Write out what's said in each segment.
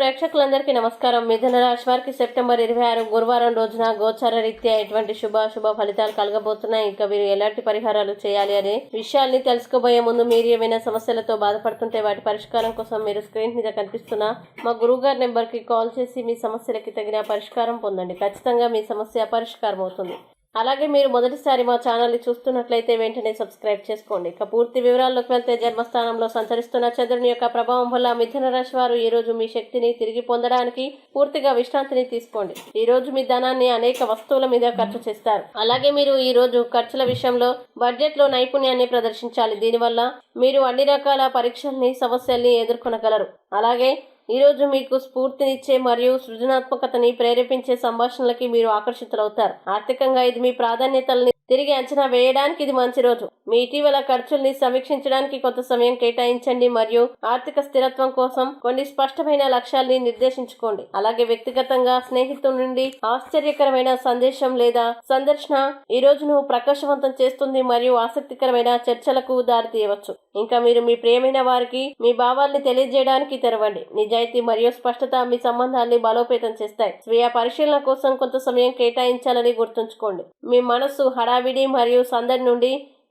ప్రేక్షకులందరికీ నమస్కారం. మిథున రాశి వారికి సెప్టెంబర్ ఇరవై ఆరు గురువారం రోజున గోచర రీత్యా ఎటువంటి శుభ శుభ ఫలితాలు కలగబోతున్నాయి? ఇంకా మీరు ఎలాంటి పరిహారాలు చేయాలి అనే విషయాల్ని తెలుసుకోబోయే ముందు మీరు ఏమైనా సమస్యలతో బాధపడుతుంటే వాటి పరిష్కారం కోసం మీరు స్క్రీన్ మీద కనిపిస్తున్న మా గురువు గారి నెంబర్కి కాల్ చేసి మీ సమస్యలకి తగిన పరిష్కారం పొందండి. ఖచ్చితంగా మీ సమస్య పరిష్కారం అవుతుంది అలాగే మీరు మొదటిసారి మా ఛానల్ని చూస్తున్నట్లయితే వెంటనే సబ్స్క్రైబ్ చేసుకోండి. ఇక పూర్తి వివరాల్లోకి వెళ్తే జన్మస్థానంలో సంచరిస్తున్న చంద్రుని యొక్క ప్రభావం వల్ల మిథున రాశి వారు ఈ రోజు మీ శక్తిని తిరిగి పొందడానికి పూర్తిగా విశ్రాంతిని తీసుకోండి. ఈ రోజు మీ ధనాన్ని అనేక వస్తువుల మీద ఖర్చు చేస్తారు. అలాగే మీరు ఈ రోజు ఖర్చుల విషయంలో బడ్జెట్లో నైపుణ్యాన్ని ప్రదర్శించాలి. దీనివల్ల మీరు అన్ని రకాల పరీక్షల్ని సమస్యల్ని ఎదుర్కొనగలరు. అలాగే ఈరోజు మీకు స్ఫూర్తినిచ్చే మరియు సృజనాత్మకతని ప్రేరేపించే సంభాషణలకి మీరు ఆకర్షితులవుతారు. ఆర్థికంగా ఇది మీ ప్రాధాన్యతల్ని తిరిగి అంచనా వేయడానికి ఇది మంచి రోజు. మీ ఇటీవల ఖర్చుల్ని సమీక్షించడానికి కొంత సమయం కేటాయించండి మరియు ఆర్థిక స్థిరత్వం కోసం కొన్ని స్పష్టమైన లక్ష్యాల్ని నిర్దేశించుకోండి. అలాగే వ్యక్తిగతంగా స్నేహితుల నుండి ఆశ్చర్యకరమైన సందేశం లేదా సందర్శన ఈ రోజును ప్రకాశవంతం చేస్తుంది మరియు ఆసక్తికరమైన చర్చలకు దారితీయవచ్చు. ఇంకా మీరు మీ ప్రియమైన వారికి మీ భావాల్ని తెలియజేయడానికి తెరవండి. నిజాయితీ మరియు స్పష్టత మీ సంబంధాన్ని బలోపేతం చేస్తాయి. స్వీయ పరిశీలన కోసం కొంత సమయం కేటాయించాలని గుర్తుంచుకోండి. మీ మనస్సు హడా హడావిడి మరియు సందడి నుండి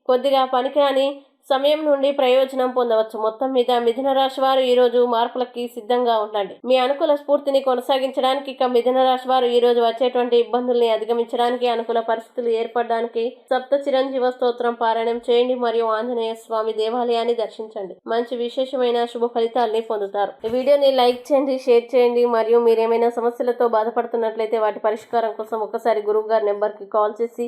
కొద్దిగా పనికిరాని సమయం నుండి ప్రయోజనం పొందవచ్చు. మొత్తం మీద మిథున రాశి వారు ఈరోజు మార్పులకి సిద్ధంగా ఉండండి. మీ అనుకూల స్ఫూర్తిని కొనసాగించడానికి ఇక మిథున రాశి వారు ఈరోజు వచ్చేటువంటి ఇబ్బందుల్ని అధిగమించడానికి అనుకూల పరిస్థితులు ఏర్పడడానికి సప్త చిరంజీవ స్తోత్రం పారాయణం చేయండి మరియు ఆంజనేయ స్వామి దేవాలయాన్ని దర్శించండి. మంచి విశేషమైన శుభ ఫలితాల్ని పొందుతారు. ఈ వీడియోని లైక్ చేయండి షేర్ చేయండి మరియు మీరు ఏమైనా సమస్యలతో బాధపడుతున్నట్లయితే వాటి పరిష్కారం కోసం ఒకసారి గురువు గారి నెంబర్కి కాల్ చేసి